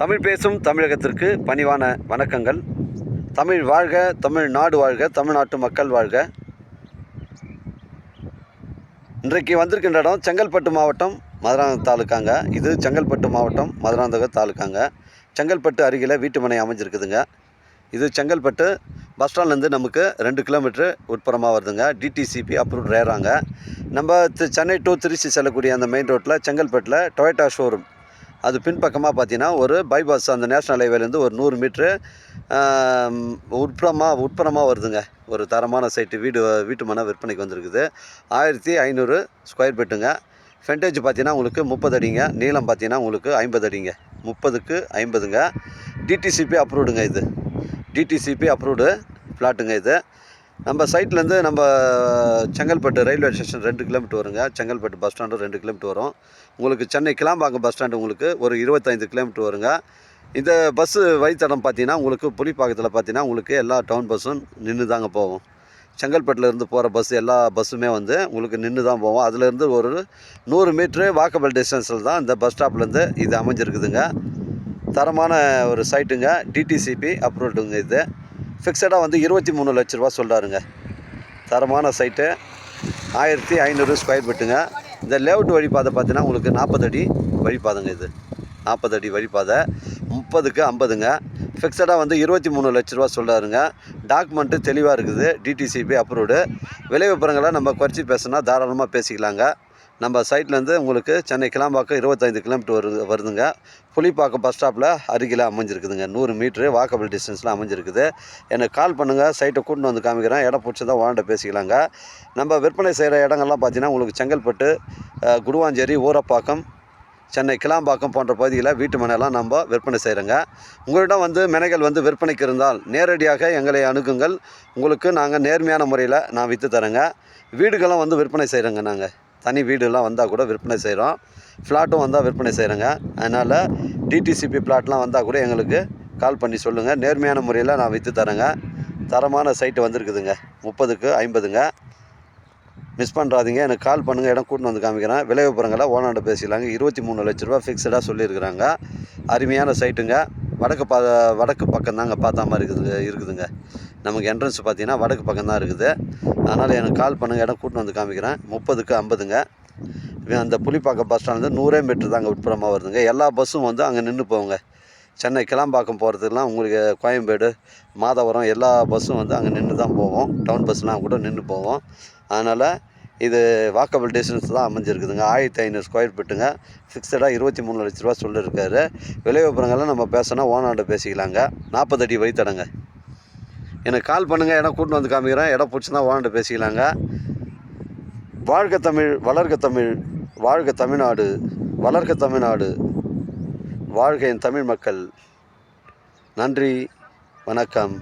தமிழ் பேசும் தமிழகத்திற்கு பணிவான வணக்கங்கள். தமிழ் வாழ்க தமிழ் நாடு வாழ்க தமிழ்நாட்டு மக்கள் வாழ்க. இன்றைக்கு வந்திருக்கின்ற இடம் செங்கல்பட்டு மாவட்டம் மதுராந்தகம் தாலுக்காங்க. இது செங்கல்பட்டு மாவட்டம் மதுராந்தகம் தாலுக்காங்க. செங்கல்பட்டு அருகில் வீட்டுமனை அமைஞ்சிருக்குதுங்க. இது செங்கல்பட்டு பஸ் ஸ்டாண்ட்லேருந்து நமக்கு ரெண்டு கிலோமீட்ரு உட்புறமாக வருதுங்க. டிடிசிபி அப்ரூவ் ரேராங்க நம்ம சென்னை டு திருச்சி செல்லக்கூடிய அந்த மெயின் ரோட்டில் செங்கல்பட்டில் டொயோட்டா ஷோரூம் அது பின்பக்கமாக பார்த்தீங்கன்னா ஒரு பைபாஸ் அந்த நேஷ்னல் ஹைவேலேருந்து ஒரு நூறு மீட்ரு உட்புறமாக உட்புறமாக வருதுங்க. ஒரு தரமான சைட்டு. வீடு வீட்டு மனை விற்பனைக்கு வந்திருக்குது. ஆயிரத்தி ஐநூறு ஸ்கொயர் ஃபீட்டுங்க. ஃப்ரண்டேஜ் பார்த்தீங்கன்னா உங்களுக்கு முப்பது அடிங்க. நீளம் பார்த்தீங்கன்னா உங்களுக்கு ஐம்பது அடிங்க. முப்பதுக்கு ஐம்பதுங்க. டிடிசிபி அப்ரூவ்டுங்க இது. டிடிசிபி அப்ரூவ்டு ஃப்ளாட்டுங்க இது. நம்ம சைட்லேருந்து நம்ம செங்கல்பட்டு ரயில்வே ஸ்டேஷன் ரெண்டு கிலோமீட்டர் வருங்க. செங்கல்பட்டு பஸ் ஸ்டாண்டு ரெண்டு கிலோமீட்டர் வரும். உங்களுக்கு சென்னை கிளாம்பாக்கம் பஸ் ஸ்டாண்டு உங்களுக்கு ஒரு இருபத்தைந்து கிலோமீட்டர் வருங்க. இந்த பஸ்ஸு வழித்தடம் பார்த்தீங்கன்னா உங்களுக்கு புலிப்பாக்கத்தில் பார்த்தீங்கன்னா உங்களுக்கு எல்லா டவுன் பஸ்ஸும் நின்று தாங்க போகும். செங்கல்பட்டுல இருந்து போகிற பஸ் எல்லா பஸ்ஸுமே வந்து உங்களுக்கு நின்று தான் போவோம் அதுலேருந்து ஒரு நூறு மீட்ரு வாக்கபிள் டிஸ்டன்ஸில் தான் இந்த பஸ் ஸ்டாப்லேருந்து இது அமைஞ்சிருக்குதுங்க. தரமான ஒரு சைட்டுங்க டிடிசிபி அப்ரூவ்டுங்க இது. ஃபிக்ஸடாக வந்து இருபத்தி மூணு லட்ச ரூபா சொல்கிறாருங்க தரமான சைட்டு ஆயிரத்தி ஐநூறு ஸ்கொயர் ஃபீட்டுங்க இந்த லேவுட் வழிபாதை பார்த்தீங்கன்னா உங்களுக்கு நாற்பது அடி வழிபாதைங்க இது. நாற்பது அடி வழிபாதை. முப்பதுக்கு ஐம்பதுங்க. ஃபிக்ஸடாக வந்து இருபத்தி மூணு லட்ச ரூபா சொல்கிறாருங்க டாக்குமெண்ட்டு தெளிவாக இருக்குது. டிடிசிபி அப்ரூவ்டு விலை விபரங்களை நம்ம குறைச்சி பேசுனா தாராளமாக பேசிக்கலாங்க. நம்ம சைட்லேருந்து உங்களுக்கு சென்னை கிளாம்பாக்கம் இருபத்தைந்து கிலோமீட்டர் வருது வருதுங்க. புலிப்பாக்கம் பஸ் ஸ்டாப்பில் அருகில் அமைஞ்சிருக்குதுங்க. நூறு மீட்ரு வாக்கபிள் டிஸ்டன்ஸில் அமைஞ்சிருக்குது. எனக்கு கால் பண்ணுங்கள் சைட்டை கூட்டின்னு வந்து காமிக்கிறேன். இடம் பிடிச்சதா வாண்ட பேசிக்கலாங்க. நம்ம விற்பனை செய்கிற இடங்கள்லாம் பார்த்தீங்கன்னா உங்களுக்கு செங்கல்பட்டு குடுவாஞ்சேரி ஊரப்பாக்கம் சென்னை கிளாம்பாக்கம் போன்ற பகுதியில் வீட்டு மனையெல்லாம் நம்ம விற்பனை செய்கிறோங்க உங்களிடம் வந்து மெனைகள் வந்து விற்பனைக்கு இருந்தால் நேரடியாக எங்களை அணுகுங்கள். உங்களுக்கு நாங்கள் நேர்மையான முறையில் நான் விற்று தரேங்க. வீடுகளும் வந்து விற்பனை செய்கிறோங்க நாங்கள் தனி வீடுலாம் வந்தால் கூட விற்பனை செய்கிறோம் ஃப்ளாட்டும் வந்தால் விற்பனை செய்கிறோங்க அதனால் டிடிசிபி ஃப்ளாட்லாம் வந்தால் கூட எங்களுக்கு கால் பண்ணி சொல்லுங்கள் நேர்மையான முறையில் நான் விற்று தரேங்க. தரமான சைட்டு வந்திருக்குதுங்க. முப்பதுக்கு ஐம்பதுங்க. மிஸ் பண்ணுறாதீங்க எனக்கு கால் பண்ணுங்கள் இடம் கூட்டின்னு வந்து காமிக்கிறேன். விலை விவரங்களை பேசிக்கலாங்க. இருபத்தி மூணு லட்ச ரூபா ஃபிக்ஸடாக சொல்லியிருக்கிறாங்க. அருமையான சைட்டுங்க வடக்கு பா வடக்கு பக்கம் தாங்க பார்த்தா மாதிரி இருக்குது இருக்குதுங்க. நமக்கு என்ட்ரன்ஸ் பார்த்தீங்கன்னா வடக்கு பக்கம் தான் இருக்குது. அதனால் எனக்கு கால் பண்ணுங்கள் இடம் கூட்டின்னு வந்து காமிக்கிறேன். முப்பதுக்கு ஐம்பதுங்க. அந்த புளிப்பாக்கம் பஸ் ஸ்டாண்ட்லேருந்து நூறே மீட்ரு தாங்க உட்புறமாக வருதுங்க. எல்லா பஸ்ஸும் வந்து அங்கே நின்று போகுங்க. சென்னை கிளாம்பாக்கம் போகிறதுக்குலாம் உங்களுக்கு கோயம்பேடு மாதவரம் எல்லா பஸ்ஸும் வந்து அங்கே நின்று தான் போவோம் டவுன் பஸ்லாம் கூட நின்று போவோம். அதனால் இது வாக்கபிள் டிஸ்டன்ஸ் தான் அமைஞ்சிருக்குதுங்க. ஆயிரத்தி ஐநூறு ஸ்கொயர் ஃபீட்டுங்க ஃபிக்ஸடாக இருபத்தி மூணு லட்ச ரூபா சொல்லியிருக்காரு விலை விபரங்கள்லாம் நம்ம பேசினா ஓனாண்ட பேசிக்கலாங்க. நாற்பது அடி வழித்தடங்க எனக்கு கால் பண்ணுங்கள் இடம் கூட்டின்னு வந்து காமிக்கிறேன். இடம் பிடிச்சின்னா ஓனாண்ட பேசிக்கலாங்க. வாழ்க தமிழ் வளர்க தமிழ் வாழ்க தமிழ்நாடு வளர்க தமிழ்நாடு வாழ்க என் தமிழ் மக்கள். நன்றி வணக்கம்.